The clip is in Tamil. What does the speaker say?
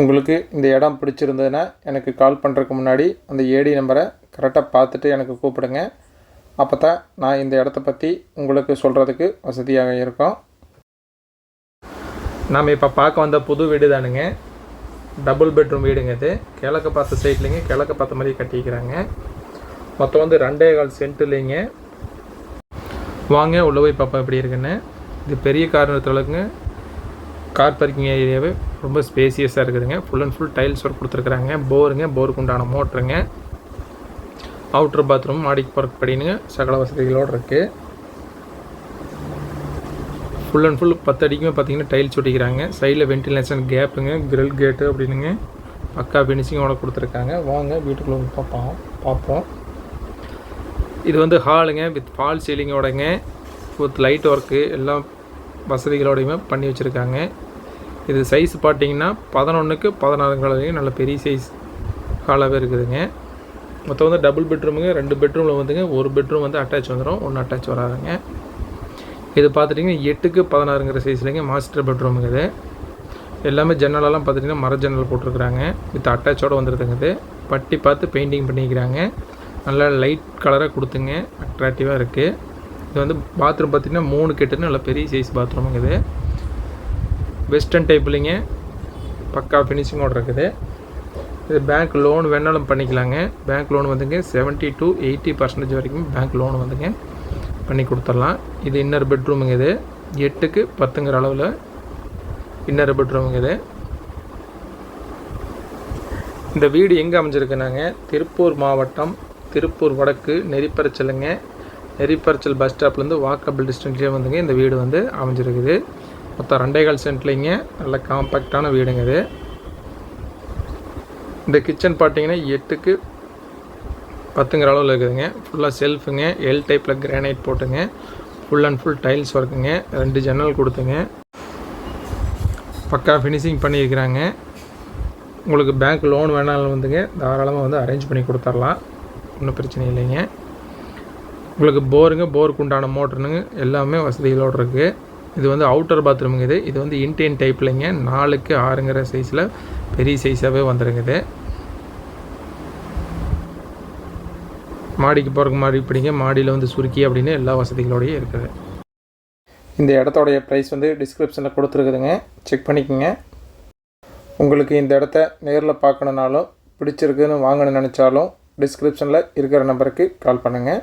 உங்களுக்கு இந்த இடம் பிடிச்சிருந்ததுன்னா எனக்கு கால் பண்ணுறதுக்கு முன்னாடி அந்த ஏடி நம்பரை கரெக்டாக பார்த்துட்டு எனக்கு கூப்பிடுங்க. அப்போ தான் நான் இந்த இடத்த பற்றி உங்களுக்கு சொல்கிறதுக்கு வசதியாக இருக்கும். நாம் இப்போ பார்க்க வந்த புது வீடு தானுங்க. டபுள் பெட்ரூம் வீடுங்க இது. கிழக்கு பார்த்த சைட்லேங்க கிழக்கு பார்த்த மாதிரி கட்டிக்கிறாங்க. மொத்தம் வந்து ரெண்டே கால் சென்ட்டுலேங்க வாங்க உள்ளே போய் பார்ப்போம் எப்படி இருக்குன்னு. இது பெரிய காரணத்துலங்க கார் பார்க்கிங் ஏரியாவே ரொம்ப ஸ்பேசியஸாக இருக்குதுங்க. Full and full tiles work கொடுத்துருக்குறாங்க. போருங்க போருக்கு உண்டான மோட்ருங்க அவுட்ரு பாத்ரூம் மாடிக்கு போகிறக்கு படினுங்க. சகல வசதிகளோடு இருக்குது ஃபுல் அண்ட் ஃபுல் பத்து அடிக்குமே பார்த்தீங்கன்னா டைல்ஸ் ஒட்டிக்கிறாங்க. சைடில் வென்டிலேஷன் கேப்புங்க கிரில் கேட்டு அப்படின்னுங்க பக்கா ஃபினிஷிங்கோட கொடுத்துருக்காங்க. வாங்க வீட்டுக்குள்ளே பார்ப்போம் பார்ப்போம் இது வந்து ஹாலுங்க வித் ஃபால் சீலிங்கோடங்க வித் லைட் ஒர்க்கு எல்லாம் வசதிகளோடையுமே பண்ணி வச்சுருக்காங்க. இது சைஸ் பார்த்தீங்கன்னா பதினொன்றுக்கு பதினாறு வரைக்கும் நல்ல பெரிய சைஸ் ஹாலாகவே இருக்குதுங்க. மொத்தம் வந்து டபுள் பெட்ரூமுங்க ரெண்டு பெட்ரூமில் வந்துங்க ஒரு பெட்ரூம் வந்து அட்டாச் வந்துடும் ஒன்று அட்டாச் வராதுங்க. இது பார்த்துட்டிங்கன்னா எட்டுக்கு பதினாறுங்கிற சைஸ்லேங்க மாஸ்டர் பெட்ரூமுங்க இது. எல்லாமே ஜன்னலெல்லாம் பார்த்துட்டிங்கன்னா மர ஜன்னல் போட்டிருக்குறாங்க. வித் அட்டாச்சோடு வந்துடுதுங்க இது. பட்டி பார்த்து பெயிண்டிங் பண்ணிக்கிறாங்க. நல்லா லைட் கலராக கொடுத்துங்க. அட்ராக்டிவாக இருக்குது இது வந்து பாத்ரூம் பார்த்திங்கன்னா மூணு கெட்டுன்னு நல்ல பெரிய சைஸ் பாத்ரூமுங்க இது. வெஸ்டர்ன் டைப்லிங்க பக்கா ஃபினிஷிங்கோடு இருக்குது. இது பேங்க் லோன் வேணாலும் பண்ணிக்கலாங்க. பேங்க் லோன் வந்துங்க செவன்ட்டி டு எயிட்டி பர்சன்டேஜ் வரைக்கும் பேங்க் லோன் வந்துங்க பண்ணி கொடுத்துடலாம். இது இன்னர் பெட்ரூமுங்க இது. எட்டுக்கு பத்துங்கிற அளவில் இன்னர் பெட்ரூமுங்க இது. இந்த வீடு எங்கே அமைஞ்சிருக்குனாங்க? திருப்பூர் மாவட்டம் திருப்பூர் வடக்கு நெறிப்பறச்சலுங்க எரிப்பரிச்சல் பஸ் ஸ்டாப்லேருந்து வாக்கபிள் டிஸ்டன்ஸ்லேயே வந்துங்க. இந்த வீடு வந்து அமைஞ்சிருக்குது. மொத்தம் ரெண்டே கால் சென்ட்லிங்க. நல்ல காம்பேக்டான வீடுங்க இது. இந்த கிச்சன் பார்த்தீங்கன்னா எட்டுக்கு பத்துங்கிற அளவில் இருக்குதுங்க. ஃபுல்லாக செல்ஃபுங்க எல் டைப்பில் கிரானைட் போட்டுங்க. ஃபுல் அண்ட் ஃபுல் டைல்ஸ் ஒர்க்குங்க ரெண்டு ஜன்னல் கொடுத்துங்க. பக்கா ஃபினிஷிங் பண்ணியிருக்கிறாங்க. உங்களுக்கு பேங்க் லோன் வேணாலும் வந்துங்க. தாராளமாக வந்து அரேஞ்ச் பண்ணி கொடுத்துர்லாம். ஒன்றும் பிரச்சனை இல்லைங்க. உங்களுக்கு போருங்க போருக்கு உண்டான மோட்டருங்க எல்லாமே வசதிகளோடு இருக்குது இது வந்து அவுட்டர் பாத்ரூமுங்க இது. இது வந்து இன்டென் டைப்லைங்க. நாலுக்கு ஆறுங்கிற சைஸில் பெரிய சைஸாகவே வந்துருங்குது மாடிக்கு போகிறக்கு மாடி இப்படிங்க மாடியில் வந்து சுருக்கி அப்படின்னு எல்லா வசதிகளோடையும் இருக்குது. இந்த இடத்தோடைய ப்ரைஸ் வந்து டிஸ்கிரிப்ஷனில் கொடுத்துருக்குதுங்க. செக் பண்ணிக்கோங்க. உங்களுக்கு இந்த இடத்த நேரில் பார்க்கணுனாலும் பிடிச்சிருக்குன்னு வாங்கணும்னு நினச்சாலும் டிஸ்கிரிப்ஷனில் இருக்கிற நம்பருக்கு கால் பண்ணுங்கள்